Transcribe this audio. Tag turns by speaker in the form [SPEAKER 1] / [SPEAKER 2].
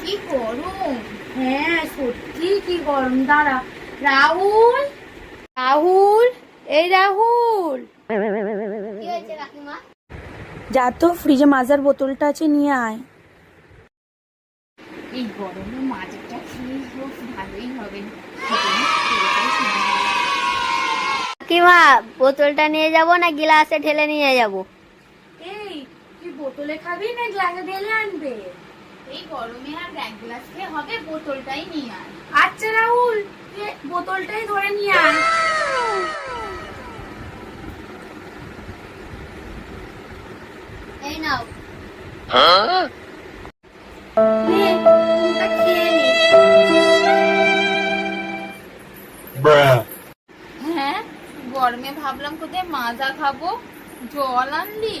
[SPEAKER 1] কি গরম। হ্যাঁ সত্যি কি গরম। দাঁড়া রাহুল? রাহুল? এই রাহুল। যা তো ফ্রিজে মাজার বোতলটা আছে নিয়ে আয়। এই গরমে মাছটা খেয়ে হোক ভালোই হবে।
[SPEAKER 2] কাকিমা বোতলটা নিয়ে যাব না গিলাসে ঢেলে নিয়ে যাব?
[SPEAKER 1] বোতলে খাবি না গ্লাসে ঢেলে আনবে? এই গরমে আর এক গ্লাস খেয়ে হবে বোতলটাই নিয়ে আয়। আচ্ছা রাহুল তুই বোতলটাই ধরে নিয়ে আয়।
[SPEAKER 2] এই নাও।
[SPEAKER 1] খেয়ে নে। হ্যাঁ গরমে ভাবলাম কোথায় মাজা খাব? জল আনলি?